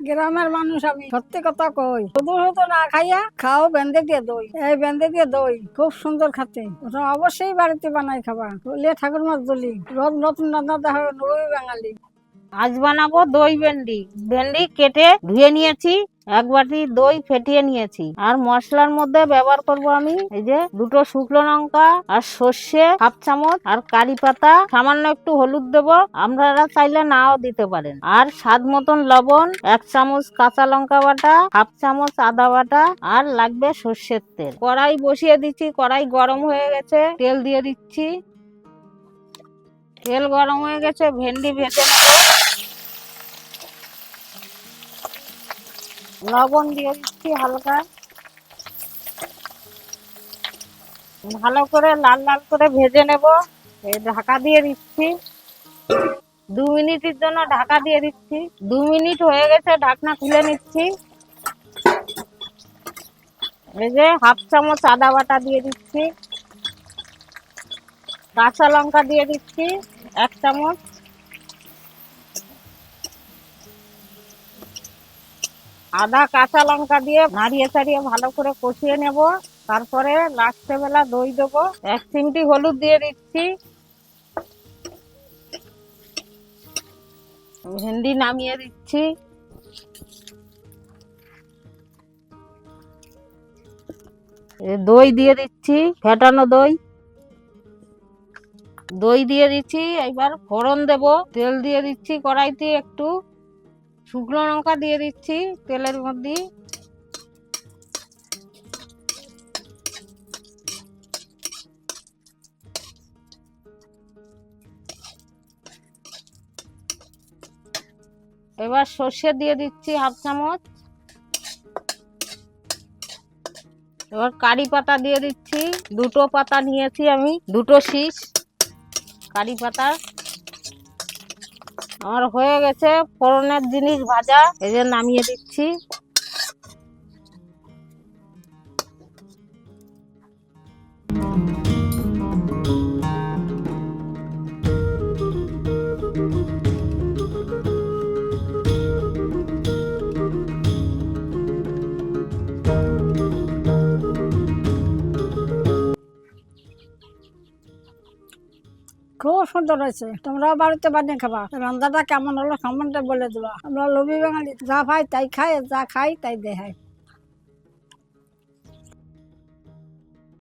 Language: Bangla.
গ্রামের মানুষ আমি। সত্যি কথা কই শুধু শুধু না খাইয়া খাও, বেঁধে দিয়ে দই। এই বেঁধে দিয়ে দই, খুব সুন্দর খাতে। ওটা অবশ্যই বাড়িতে বানাই খাবা। বলে ঠাকুর মাছ দলি রোজ নতুন রান্না দেখা নবী বাঙালি। আজ বানাবো দই ভেন্ডি। ভেন্ডি কেটে ধুয়ে নিয়েছি এক বাটি দই ফেটিয়ে নিয়েছি। আর মশলার মধ্যে ব্যবহার করব আমি এই যে দুটো শুকনো লঙ্কা আর সর্ষে হাফ চামচ আর কারি পাতা। সামান্য একটু হলুদ দেব। আপনারা চাইলে নাও দিতে পারেন। আর স্বাদ মতন লবণ, এক চামচ কাঁচা লঙ্কা বাটা, হাফ চামচ আদা বাটা আর লাগবে সর্ষের তেল। কড়াই বসিয়ে দিচ্ছি। কড়াই গরম হয়ে গেছে। তেল দিয়ে দিচ্ছি। তেল গরম হয়ে গেছে। ভেন্ডি ভেজে নেব। লবণ দিয়ে দিচ্ছি হালকা। ভালো করে লাল লাল করে ভেজে নেব। এই ঢাকা দিয়ে দিচ্ছি। দু মিনিটের জন্য ঢাকা দিয়ে দিচ্ছি। দু মিনিট হয়ে গেছে, ঢাকনা খুলে নিচ্ছি। এই যে হাফ চামচ আদা বাটা দিয়ে দিচ্ছি। কাঁচা লঙ্কা দিয়ে দিচ্ছি, এক চামচ। আদা, কাঁচা লঙ্কা দিয়ে নাড়িয়ে চাড়িয়ে ভালো করে কষিয়ে নেব। তারপরে লাস্টে বেলা দই দেবো। এক চিমটি হলুদ দিয়ে দিচ্ছি। ভেন্ডি নামিয়ে দিচ্ছি। দই দিয়ে দিচ্ছি, ফেটানো দই। দই দিয়ে দিচ্ছি, এবার ফোড়ন দেব। তেল দিয়ে দিচ্ছি কড়াইতে একটু। শুকনো লঙ্কা দিয়ে দিচ্ছি তেলের মধ্যে। এবার সর্ষে দিয়ে দিচ্ছি হাফ চামচ। এবার কারি পাতা দিয়ে দিচ্ছি। দুটো পাতা নিয়েছি আমি, দুটো শীষ কারি পাতা। আমার হয়ে গেছে ফোড়নের জিনিস ভাজা এই যে নামিয়ে দিচ্ছি। খুব সুন্দর হয়েছে। তোমরাও বাড়িতে বানিয়ে খাবা। রান্নাটা কেমন হলো সম্বন্ধে বলে দেবা। আমরা লোভী বাঙালি, যা পাই তাই খাই যা খাই তাই দেখাই